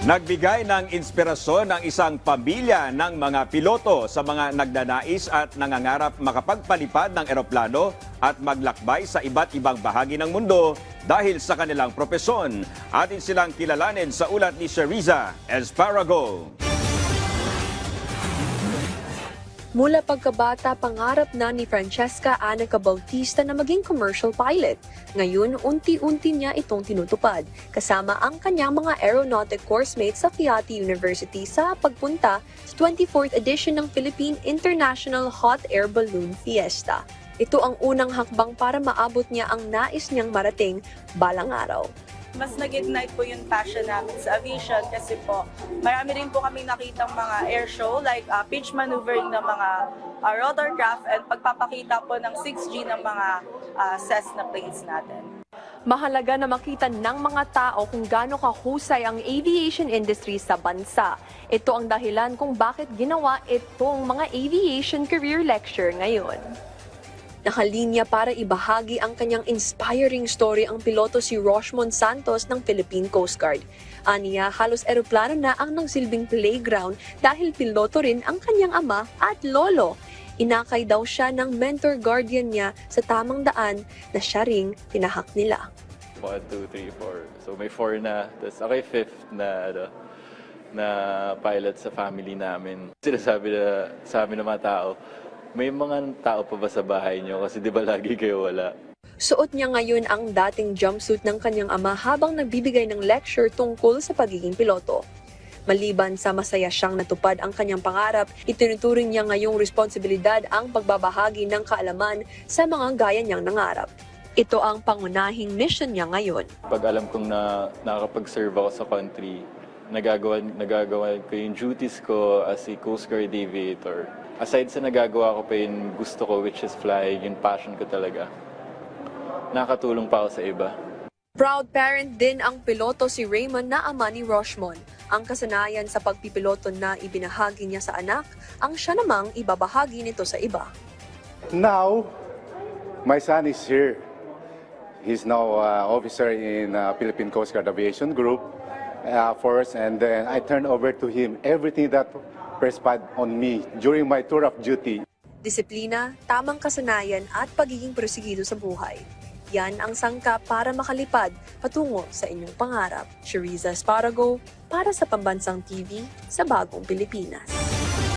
Nagbigay ng inspirasyon ang isang pamilya ng mga piloto sa mga nagnanais at nangangarap makapagpalipad ng eroplano at maglakbay sa iba't ibang bahagi ng mundo dahil sa kanilang propesyon. Atin silang kilalanin sa ulat ni Shariza Esparago. Mula pagkabata, pangarap na ni Francesca Anica Bautista na maging commercial pilot. Ngayon, unti-unti niya itong tinutupad, kasama ang kanyang mga aeronautic course mates sa Fiati University sa pagpunta sa 24th edition ng Philippine International Hot Air Balloon Fiesta. Ito ang unang hakbang para maabot niya ang nais niyang marating balang araw. Mas nag-ignite po yung passion namin sa aviation kasi po marami rin po kami nakitang mga air show like uh, pitch maneuvering ng mga uh, rotorcraft and pagpapakita po ng 6G ng mga uh, Cessna planes natin. Mahalaga na makita ng mga tao kung gaano kahusay ang aviation industry sa bansa. Ito ang dahilan kung bakit ginawa itong mga aviation career lecture ngayon. Nakalinya para ibahagi ang kanyang inspiring story ang piloto si Roshmon Santos ng Philippine Coast Guard. Aniya, halos eroplano na ang nagsilbing playground dahil piloto rin ang kanyang ama at lolo. Inakay daw siya ng mentor guardian niya sa tamang daan na siya ring tinahak nila. 1, 2, 3, 4. So may 4 na. Tapos ako yung fifth na, ano, na pilot sa family namin. Sinasabi na sa amin ng mga tao, may mga tao pa ba sa bahay niyo? Kasi di ba lagi kayo wala? Suot niya ngayon ang dating jumpsuit ng kanyang ama habang nagbibigay ng lecture tungkol sa pagiging piloto. Maliban sa masaya siyang natupad ang kanyang pangarap, itinuturing niya ngayong responsibilidad ang pagbabahagi ng kaalaman sa mga gaya niyang nangarap. Ito ang pangunahing mission niya ngayon. Pag alam kong na nakakapag-serve ako sa country, nagagawa, nagagawa ko yung duties ko as a Coast Guard aviator. Aside sa nagagawa ko pa yung gusto ko, which is flying, yung passion ko talaga. Nakatulong pa ako sa iba. Proud parent din ang piloto si Raymond na ama ni Roshmon. Ang kasanayan sa pagpipiloto na ibinahagi niya sa anak, ang siya namang ibabahagi nito sa iba. Now, my son is here. He's now uh, officer in uh, Philippine Coast Guard Aviation Group, uh, Force, and then I turn over to him everything that transpired on me during my tour of duty. Disiplina, tamang kasanayan at pagiging prosigido sa buhay. Yan ang sangkap para makalipad patungo sa inyong pangarap. Shariza Esparago para sa Pambansang TV sa Bagong Pilipinas.